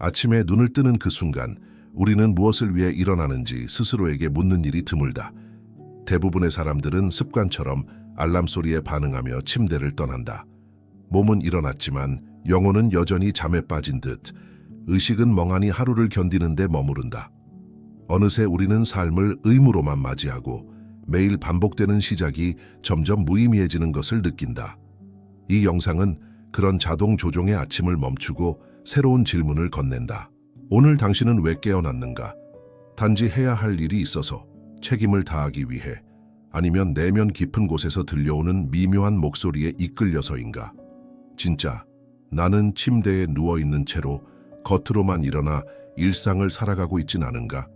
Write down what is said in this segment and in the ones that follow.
아침에 눈을 뜨는 그 순간 우리는 무엇을 위해 일어나는지 스스로에게 묻는 일이 드물다. 대부분의 사람들은 습관처럼 알람 소리에 반응하며 침대를 떠난다. 몸은 일어났지만 영혼은 여전히 잠에 빠진 듯 의식은 멍하니 하루를 견디는데 머무른다. 어느새 우리는 삶을 의무로만 맞이하고 매일 반복되는 시작이 점점 무의미해지는 것을 느낀다. 이 영상은 그런 자동 조종의 아침을 멈추고 새로운 질문을 건넨다. 오늘 당신은 왜 깨어났는가? 단지 해야 할 일이 있어서 책임을 다하기 위해 아니면 내면 깊은 곳에서 들려오는 미묘한 목소리에 이끌려서인가? 진짜 나는 침대에 누워 있는 채로 겉으로만 일어나 일상을 살아가고 있진 않은가?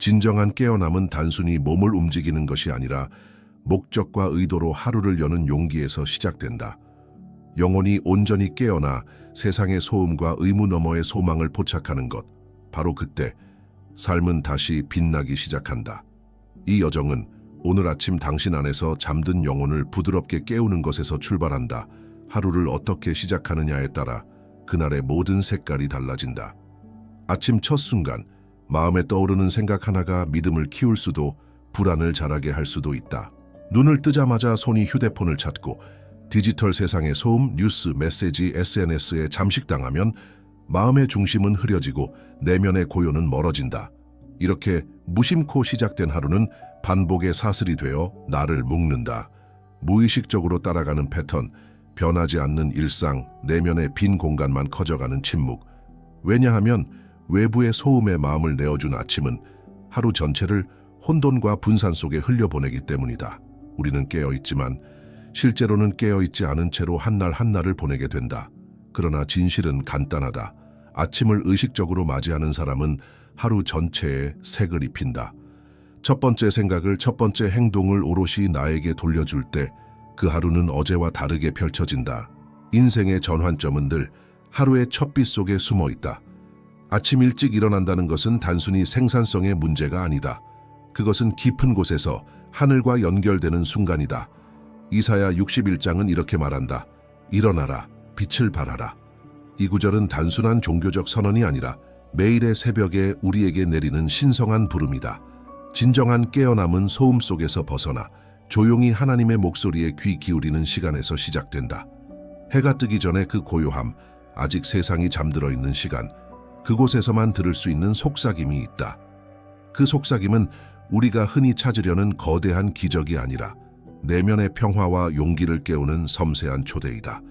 진정한 깨어남은 단순히 몸을 움직이는 것이 아니라 목적과 의도로 하루를 여는 용기에서 시작된다. 영혼이 온전히 깨어나 세상의 소음과 의무 너머의 소망을 포착하는 것. 바로 그때 삶은 다시 빛나기 시작한다. 이 여정은 오늘 아침 당신 안에서 잠든 영혼을 부드럽게 깨우는 것에서 출발한다. 하루를 어떻게 시작하느냐에 따라 그날의 모든 색깔이 달라진다. 아침 첫 순간 마음에 떠오르는 생각 하나가 믿음을 키울 수도 불안을 자라게 할 수도 있다. 눈을 뜨자마자 손이 휴대폰을 찾고 디지털 세상의 소음, 뉴스, 메시지, SNS에 잠식당하면 마음의 중심은 흐려지고 내면의 고요는 멀어진다. 이렇게 무심코 시작된 하루는 반복의 사슬이 되어 나를 묶는다. 무의식적으로 따라가는 패턴, 변하지 않는 일상, 내면의 빈 공간만 커져가는 침묵. 왜냐하면 외부의 소음에 마음을 내어준 아침은 하루 전체를 혼돈과 분산 속에 흘려보내기 때문이다. 우리는 깨어있지만 실제로는 깨어있지 않은 채로 한날 한날을 보내게 된다. 그러나 진실은 간단하다. 아침을 의식적으로 맞이하는 사람은 하루 전체에 색을 입힌다. 첫 번째 생각을 첫 번째 행동을 오롯이 나에게 돌려줄 때 그 하루는 어제와 다르게 펼쳐진다. 인생의 전환점은 늘 하루의 첫빛 속에 숨어 있다. 아침 일찍 일어난다는 것은 단순히 생산성의 문제가 아니다. 그것은 깊은 곳에서 하늘과 연결되는 순간이다. 이사야 61장은 이렇게 말한다. 일어나라, 빛을 발하라. 이 구절은 단순한 종교적 선언이 아니라 매일의 새벽에 우리에게 내리는 신성한 부름이다. 진정한 깨어남은 소음 속에서 벗어나 조용히 하나님의 목소리에 귀 기울이는 시간에서 시작된다. 해가 뜨기 전에 그 고요함, 아직 세상이 잠들어 있는 시간, 그곳에서만 들을 수 있는 속삭임이 있다. 그 속삭임은 우리가 흔히 찾으려는 거대한 기적이 아니라 내면의 평화와 용기를 깨우는 섬세한 초대이다.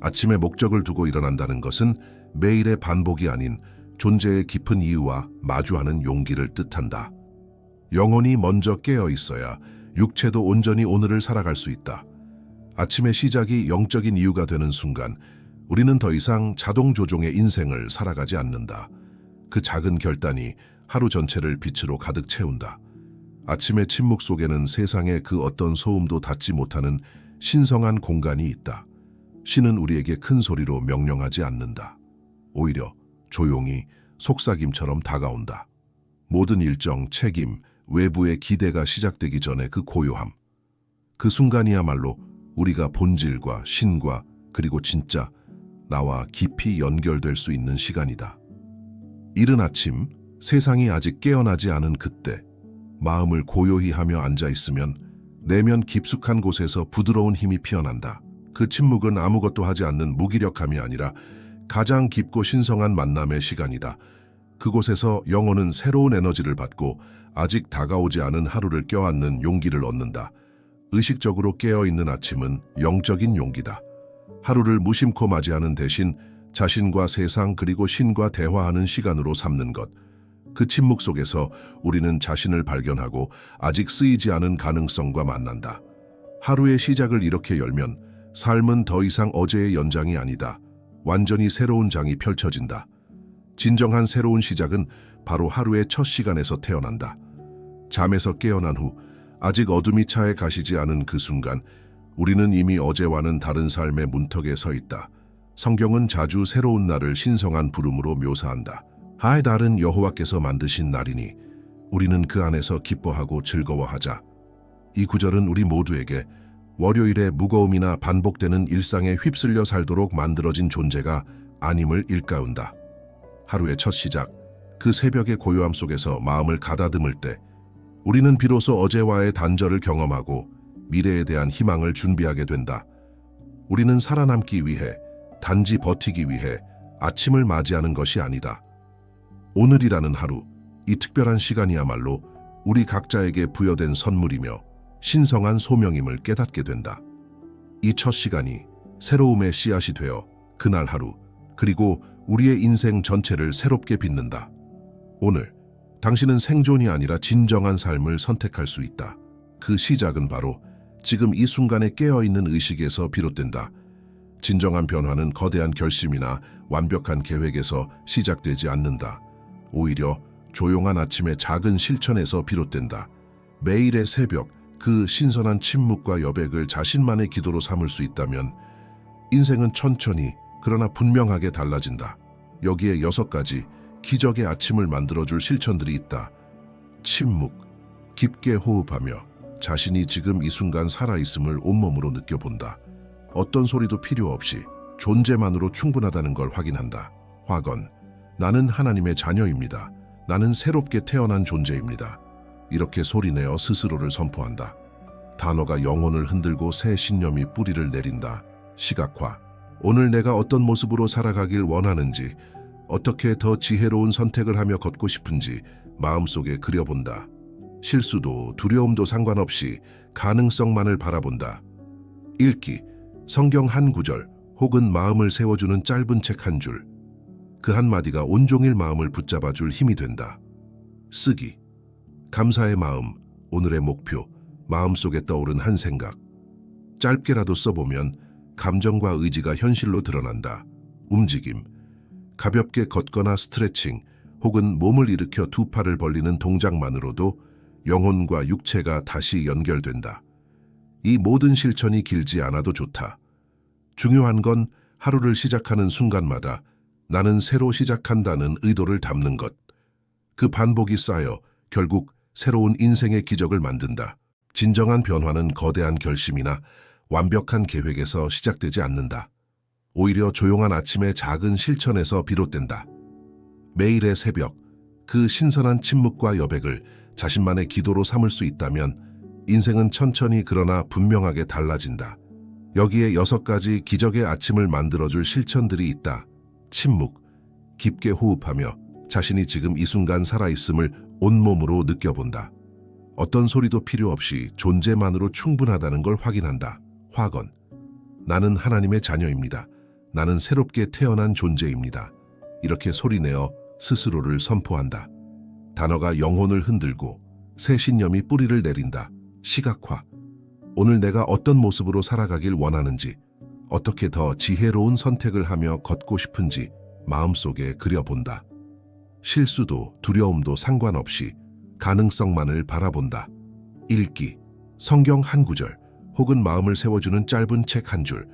아침에 목적을 두고 일어난다는 것은 매일의 반복이 아닌 존재의 깊은 이유와 마주하는 용기를 뜻한다. 영혼이 먼저 깨어 있어야 육체도 온전히 오늘을 살아갈 수 있다. 아침의 시작이 영적인 이유가 되는 순간 우리는 더 이상 자동 조종의 인생을 살아가지 않는다. 그 작은 결단이 하루 전체를 빛으로 가득 채운다. 아침의 침묵 속에는 세상의 그 어떤 소음도 닿지 못하는 신성한 공간이 있다. 신은 우리에게 큰 소리로 명령하지 않는다. 오히려 조용히 속삭임처럼 다가온다. 모든 일정, 책임, 외부의 기대가 시작되기 전에 그 고요함. 그 순간이야말로 우리가 본질과 신과 그리고 진짜 나와 깊이 연결될 수 있는 시간이다. 이른 아침, 세상이 아직 깨어나지 않은 그때, 마음을 고요히 하며 앉아 있으면 내면 깊숙한 곳에서 부드러운 힘이 피어난다. 그 침묵은 아무것도 하지 않는 무기력함이 아니라 가장 깊고 신성한 만남의 시간이다. 그곳에서 영혼은 새로운 에너지를 받고 아직 다가오지 않은 하루를 껴안는 용기를 얻는다. 의식적으로 깨어있는 아침은 영적인 용기다. 하루를 무심코 맞이하는 대신 자신과 세상 그리고 신과 대화하는 시간으로 삼는 것. 그 침묵 속에서 우리는 자신을 발견하고 아직 쓰이지 않은 가능성과 만난다. 하루의 시작을 이렇게 열면 삶은 더 이상 어제의 연장이 아니다. 완전히 새로운 장이 펼쳐진다. 진정한 새로운 시작은 바로 하루의 첫 시간에서 태어난다. 잠에서 깨어난 후 아직 어둠이 차에 가시지 않은 그 순간 우리는 이미 어제와는 다른 삶의 문턱에 서 있다. 성경은 자주 새로운 날을 신성한 부름으로 묘사한다. 하의 날은 여호와께서 만드신 날이니 우리는 그 안에서 기뻐하고 즐거워하자. 이 구절은 우리 모두에게 월요일의 무거움이나 반복되는 일상에 휩쓸려 살도록 만들어진 존재가 아님을 일깨운다. 하루의 첫 시작, 그 새벽의 고요함 속에서 마음을 가다듬을 때 우리는 비로소 어제와의 단절을 경험하고 미래에 대한 희망을 준비하게 된다. 우리는 살아남기 위해, 단지 버티기 위해 아침을 맞이하는 것이 아니다. 오늘이라는 하루, 이 특별한 시간이야말로 우리 각자에게 부여된 선물이며 신성한 소명임을 깨닫게 된다. 이 첫 시간이 새로움의 씨앗이 되어 그날 하루, 그리고 우리의 인생 전체를 새롭게 빛는다. 오늘, 당신은 생존이 아니라 진정한 삶을 선택할 수 있다. 그 시작은 바로 지금 이 순간에 깨어있는 의식에서 비롯된다. 진정한 변화는 거대한 결심이나 완벽한 계획에서 시작되지 않는다. 오히려 조용한 아침의 작은 실천에서 비롯된다. 매일의 새벽, 그 신선한 침묵과 여백을 자신만의 기도로 삼을 수 있다면 인생은 천천히 그러나 분명하게 달라진다. 여기에 여섯 가지 기적의 아침을 만들어줄 실천들이 있다. 침묵, 깊게 호흡하며 자신이 지금 이 순간 살아있음을 온몸으로 느껴본다. 어떤 소리도 필요 없이 존재만으로 충분하다는 걸 확인한다. 화건, 나는 하나님의 자녀입니다. 나는 새롭게 태어난 존재입니다. 이렇게 소리내어 스스로를 선포한다. 단어가 영혼을 흔들고 새 신념이 뿌리를 내린다. 시각화. 오늘 내가 어떤 모습으로 살아가길 원하는지, 어떻게 더 지혜로운 선택을 하며 걷고 싶은지 마음속에 그려본다. 실수도 두려움도 상관없이 가능성만을 바라본다. 읽기. 성경 한 구절 혹은 마음을 세워주는 짧은 책 한 줄. 그 한마디가 온종일 마음을 붙잡아 줄 힘이 된다. 쓰기. 감사의 마음, 오늘의 목표, 마음속에 떠오른 한 생각. 짧게라도 써보면 감정과 의지가 현실로 드러난다. 움직임. 가볍게 걷거나 스트레칭 혹은 몸을 일으켜 두 팔을 벌리는 동작만으로도 영혼과 육체가 다시 연결된다. 이 모든 실천이 길지 않아도 좋다. 중요한 건 하루를 시작하는 순간마다 나는 새로 시작한다는 의도를 담는 것. 그 반복이 쌓여 결국 새로운 인생의 기적을 만든다. 진정한 변화는 거대한 결심이나 완벽한 계획에서 시작되지 않는다. 오히려 조용한 아침의 작은 실천에서 비롯된다. 매일의 새벽, 그 신선한 침묵과 여백을 자신만의 기도로 삼을 수 있다면 인생은 천천히 그러나 분명하게 달라진다. 여기에 여섯 가지 기적의 아침을 만들어줄 실천들이 있다. 침묵, 깊게 호흡하며 자신이 지금 이 순간 살아있음을 온몸으로 느껴본다. 어떤 소리도 필요 없이 존재만으로 충분하다는 걸 확인한다. 화건. 나는 하나님의 자녀입니다. 나는 새롭게 태어난 존재입니다. 이렇게 소리내어 스스로를 선포한다. 단어가 영혼을 흔들고 새 신념이 뿌리를 내린다. 시각화. 오늘 내가 어떤 모습으로 살아가길 원하는지, 어떻게 더 지혜로운 선택을 하며 걷고 싶은지 마음속에 그려본다. 실수도 두려움도 상관없이 가능성만을 바라본다. 읽기, 성경 한 구절, 혹은 마음을 세워주는 짧은 책 한 줄,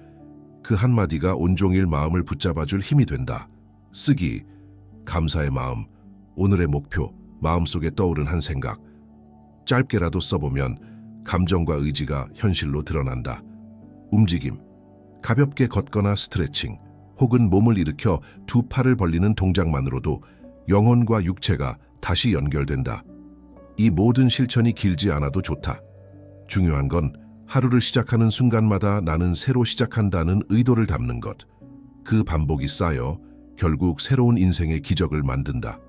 그 한마디가 온종일 마음을 붙잡아줄 힘이 된다. 쓰기, 감사의 마음, 오늘의 목표, 마음속에 떠오른 한 생각. 짧게라도 써보면 감정과 의지가 현실로 드러난다. 움직임, 가볍게 걷거나 스트레칭, 혹은 몸을 일으켜 두 팔을 벌리는 동작만으로도 영혼과 육체가 다시 연결된다. 이 모든 실천이 길지 않아도 좋다. 중요한 건 하루를 시작하는 순간마다 나는 새로 시작한다는 의도를 담는 것. 그 반복이 쌓여 결국 새로운 인생의 기적을 만든다.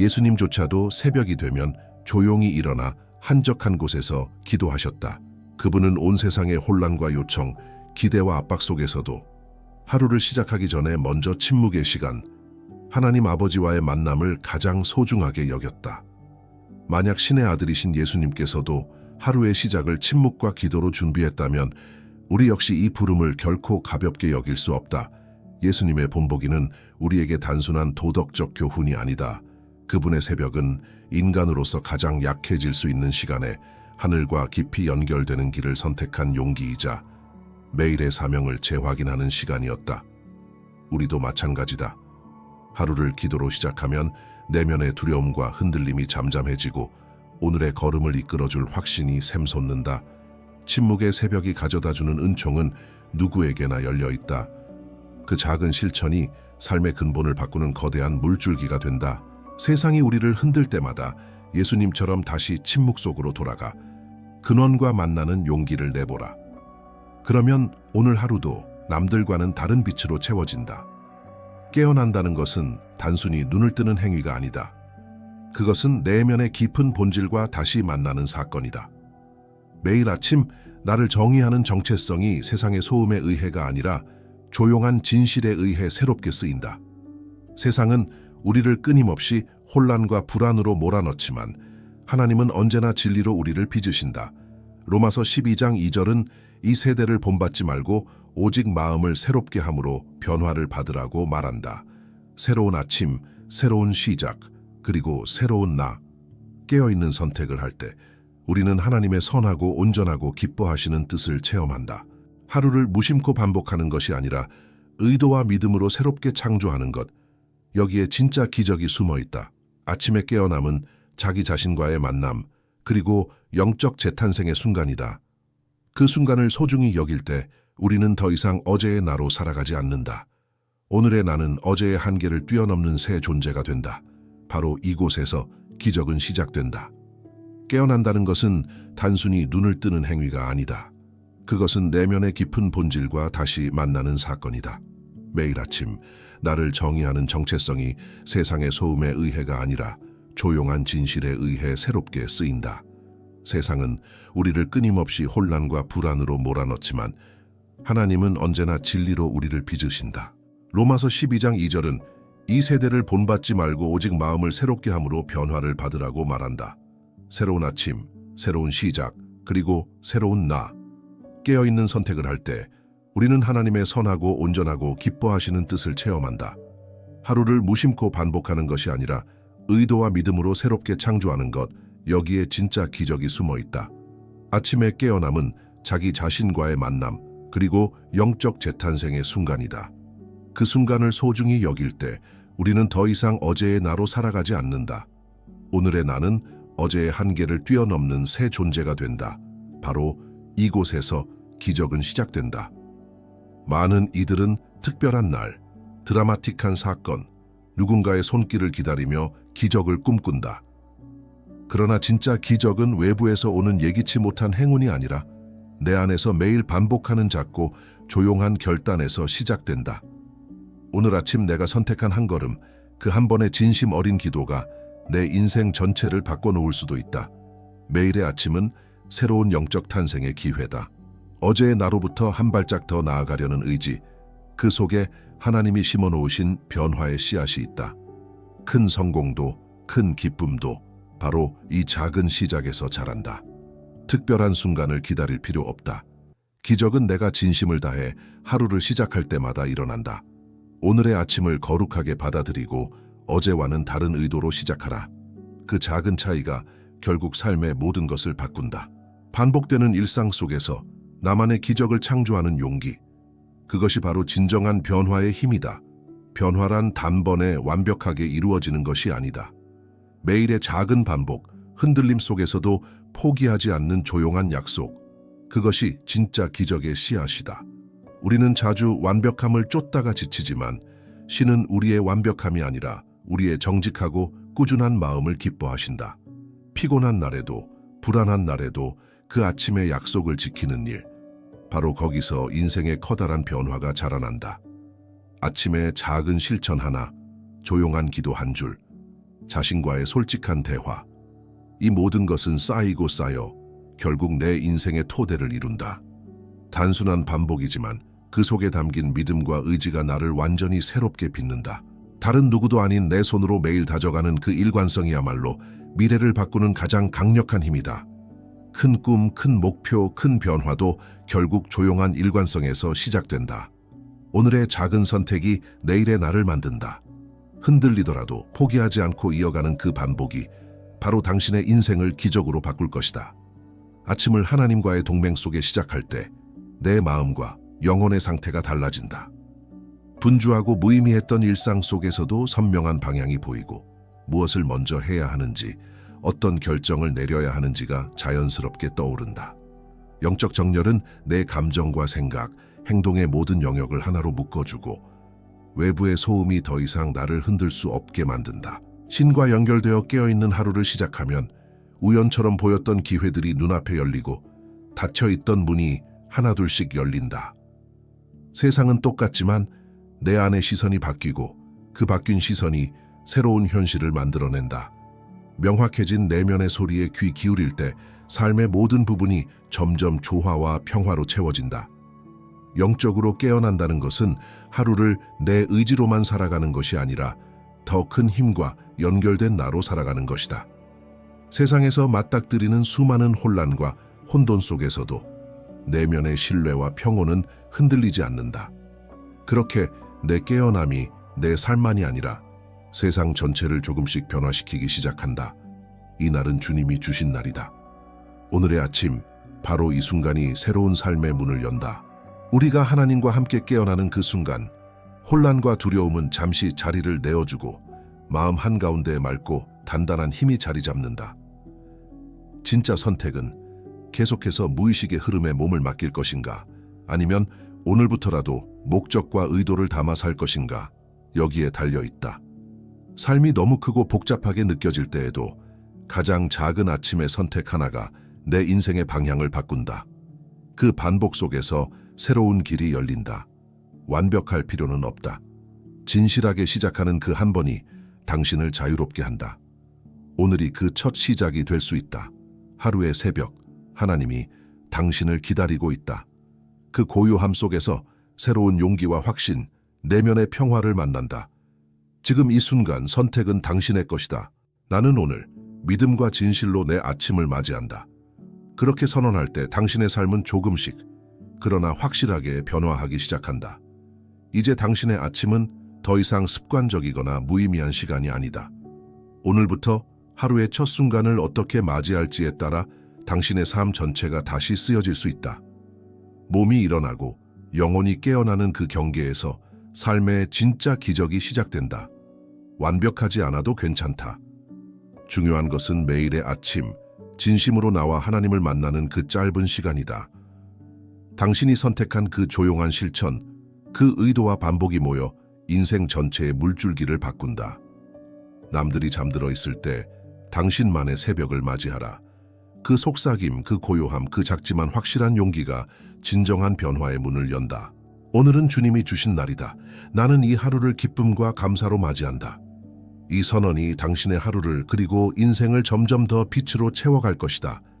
예수님조차도 새벽이 되면 조용히 일어나 한적한 곳에서 기도하셨다. 그분은 온 세상의 혼란과 요청, 기대와 압박 속에서도 하루를 시작하기 전에 먼저 침묵의 시간, 하나님 아버지와의 만남을 가장 소중하게 여겼다. 만약 신의 아들이신 예수님께서도 하루의 시작을 침묵과 기도로 준비했다면 우리 역시 이 부름을 결코 가볍게 여길 수 없다. 예수님의 본보기는 우리에게 단순한 도덕적 교훈이 아니다. 그분의 새벽은 인간으로서 가장 약해질 수 있는 시간에 하늘과 깊이 연결되는 길을 선택한 용기이자 매일의 사명을 재확인하는 시간이었다. 우리도 마찬가지다. 하루를 기도로 시작하면 내면의 두려움과 흔들림이 잠잠해지고 오늘의 걸음을 이끌어줄 확신이 샘솟는다. 침묵의 새벽이 가져다주는 은총은 누구에게나 열려 있다. 그 작은 실천이 삶의 근본을 바꾸는 거대한 물줄기가 된다. 세상이 우리를 흔들 때마다 예수님처럼 다시 침묵 속으로 돌아가 근원과 만나는 용기를 내보라. 그러면 오늘 하루도 남들과는 다른 빛으로 채워진다. 깨어난다는 것은 단순히 눈을 뜨는 행위가 아니다. 그것은 내면의 깊은 본질과 다시 만나는 사건이다. 매일 아침 나를 정의하는 정체성이 세상의 소음에 의해가 아니라 조용한 진실에 의해 새롭게 쓰인다. 세상은 우리를 끊임없이 혼란과 불안으로 몰아넣지만 하나님은 언제나 진리로 우리를 빚으신다. 로마서 12장 2절은 이 세대를 본받지 말고 오직 마음을 새롭게 함으로 변화를 받으라고 말한다. 새로운 아침, 새로운 시작, 그리고 새로운 나. 깨어있는 선택을 할 때 우리는 하나님의 선하고 온전하고 기뻐하시는 뜻을 체험한다. 하루를 무심코 반복하는 것이 아니라 의도와 믿음으로 새롭게 창조하는 것. 여기에 진짜 기적이 숨어 있다. 아침에 깨어남은 자기 자신과의 만남, 그리고 영적 재탄생의 순간이다. 그 순간을 소중히 여길 때 우리는 더 이상 어제의 나로 살아가지 않는다. 오늘의 나는 어제의 한계를 뛰어넘는 새 존재가 된다. 바로 이곳에서 기적은 시작된다. 깨어난다는 것은 단순히 눈을 뜨는 행위가 아니다. 그것은 내면의 깊은 본질과 다시 만나는 사건이다. 매일 아침 나를 정의하는 정체성이 세상의 소음에 의해가 아니라 조용한 진실에 의해 새롭게 쓰인다. 세상은 우리를 끊임없이 혼란과 불안으로 몰아넣지만 하나님은 언제나 진리로 우리를 빚으신다. 로마서 12장 2절은 이 세대를 본받지 말고 오직 마음을 새롭게 함으로 변화를 받으라고 말한다. 새로운 아침, 새로운 시작, 그리고 새로운 나. 깨어있는 선택을 할 때 우리는 하나님의 선하고 온전하고 기뻐하시는 뜻을 체험한다. 하루를 무심코 반복하는 것이 아니라 의도와 믿음으로 새롭게 창조하는 것, 여기에 진짜 기적이 숨어 있다. 아침에 깨어남은 자기 자신과의 만남, 그리고 영적 재탄생의 순간이다. 그 순간을 소중히 여길 때 우리는 더 이상 어제의 나로 살아가지 않는다. 오늘의 나는 어제의 한계를 뛰어넘는 새 존재가 된다. 바로 이곳에서 기적은 시작된다. 많은 이들은 특별한 날, 드라마틱한 사건, 누군가의 손길을 기다리며 기적을 꿈꾼다. 그러나 진짜 기적은 외부에서 오는 예기치 못한 행운이 아니라 내 안에서 매일 반복하는 작고 조용한 결단에서 시작된다. 오늘 아침 내가 선택한 한 걸음, 그 한 번의 진심 어린 기도가 내 인생 전체를 바꿔놓을 수도 있다. 매일의 아침은 새로운 영적 탄생의 기회다. 어제의 나로부터 한 발짝 더 나아가려는 의지, 그 속에 하나님이 심어놓으신 변화의 씨앗이 있다. 큰 성공도, 큰 기쁨도 바로 이 작은 시작에서 자란다. 특별한 순간을 기다릴 필요 없다. 기적은 내가 진심을 다해 하루를 시작할 때마다 일어난다. 오늘의 아침을 거룩하게 받아들이고 어제와는 다른 의도로 시작하라. 그 작은 차이가 결국 삶의 모든 것을 바꾼다. 반복되는 일상 속에서 나만의 기적을 창조하는 용기. 그것이 바로 진정한 변화의 힘이다. 변화란 단번에 완벽하게 이루어지는 것이 아니다. 매일의 작은 반복, 흔들림 속에서도 포기하지 않는 조용한 약속. 그것이 진짜 기적의 씨앗이다. 우리는 자주 완벽함을 쫓다가 지치지만 신은 우리의 완벽함이 아니라 우리의 정직하고 꾸준한 마음을 기뻐하신다. 피곤한 날에도 불안한 날에도 그 아침의 약속을 지키는 일. 바로 거기서 인생의 커다란 변화가 자라난다. 아침에 작은 실천 하나, 조용한 기도 한 줄, 자신과의 솔직한 대화. 이 모든 것은 쌓이고 쌓여 결국 내 인생의 토대를 이룬다. 단순한 반복이지만 그 속에 담긴 믿음과 의지가 나를 완전히 새롭게 빚는다. 다른 누구도 아닌 내 손으로 매일 다져가는 그 일관성이야말로 미래를 바꾸는 가장 강력한 힘이다. 큰 꿈, 큰 목표, 큰 변화도 결국 조용한 일관성에서 시작된다. 오늘의 작은 선택이 내일의 나를 만든다. 흔들리더라도 포기하지 않고 이어가는 그 반복이 바로 당신의 인생을 기적으로 바꿀 것이다. 아침을 하나님과의 동맹 속에 시작할 때 내 마음과 영혼의 상태가 달라진다. 분주하고 무의미했던 일상 속에서도 선명한 방향이 보이고 무엇을 먼저 해야 하는지 어떤 결정을 내려야 하는지가 자연스럽게 떠오른다. 영적 정렬은 내 감정과 생각, 행동의 모든 영역을 하나로 묶어주고 외부의 소음이 더 이상 나를 흔들 수 없게 만든다. 신과 연결되어 깨어있는 하루를 시작하면 우연처럼 보였던 기회들이 눈앞에 열리고 닫혀있던 문이 하나둘씩 열린다. 세상은 똑같지만 내 안의 시선이 바뀌고 그 바뀐 시선이 새로운 현실을 만들어낸다. 명확해진 내면의 소리에 귀 기울일 때 삶의 모든 부분이 점점 조화와 평화로 채워진다. 영적으로 깨어난다는 것은 하루를 내 의지로만 살아가는 것이 아니라 더 큰 힘과 연결된 나로 살아가는 것이다. 세상에서 맞닥뜨리는 수많은 혼란과 혼돈 속에서도 내면의 신뢰와 평온은 흔들리지 않는다. 그렇게 내 깨어남이 내 삶만이 아니라 세상 전체를 조금씩 변화시키기 시작한다. 이 날은 주님이 주신 날이다. 오늘의 아침, 바로 이 순간이 새로운 삶의 문을 연다. 우리가 하나님과 함께 깨어나는 그 순간, 혼란과 두려움은 잠시 자리를 내어주고 마음 한가운데에 맑고 단단한 힘이 자리 잡는다. 진짜 선택은 계속해서 무의식의 흐름에 몸을 맡길 것인가, 아니면 오늘부터라도 목적과 의도를 담아 살 것인가, 여기에 달려 있다. 삶이 너무 크고 복잡하게 느껴질 때에도 가장 작은 아침의 선택 하나가 내 인생의 방향을 바꾼다. 그 반복 속에서 새로운 길이 열린다. 완벽할 필요는 없다. 진실하게 시작하는 그 한 번이 당신을 자유롭게 한다. 오늘이 그 첫 시작이 될 수 있다. 하루의 새벽, 하나님이 당신을 기다리고 있다. 그 고요함 속에서 새로운 용기와 확신, 내면의 평화를 만난다. 지금 이 순간 선택은 당신의 것이다. 나는 오늘 믿음과 진실로 내 아침을 맞이한다. 그렇게 선언할 때 당신의 삶은 조금씩, 그러나 확실하게 변화하기 시작한다. 이제 당신의 아침은 더 이상 습관적이거나 무의미한 시간이 아니다. 오늘부터 하루의 첫 순간을 어떻게 맞이할지에 따라 당신의 삶 전체가 다시 쓰여질 수 있다. 몸이 일어나고 영혼이 깨어나는 그 경계에서 삶의 진짜 기적이 시작된다. 완벽하지 않아도 괜찮다. 중요한 것은 매일의 아침, 진심으로 나와 하나님을 만나는 그 짧은 시간이다. 당신이 선택한 그 조용한 실천, 그 의도와 반복이 모여 인생 전체의 물줄기를 바꾼다. 남들이 잠들어 있을 때 당신만의 새벽을 맞이하라. 그 속삭임, 그 고요함, 그 작지만 확실한 용기가 진정한 변화의 문을 연다. 오늘은 주님이 주신 날이다. 나는 이 하루를 기쁨과 감사로 맞이한다. 이 선언이 당신의 하루를 그리고 인생을 점점 더 빛으로 채워갈 것이다.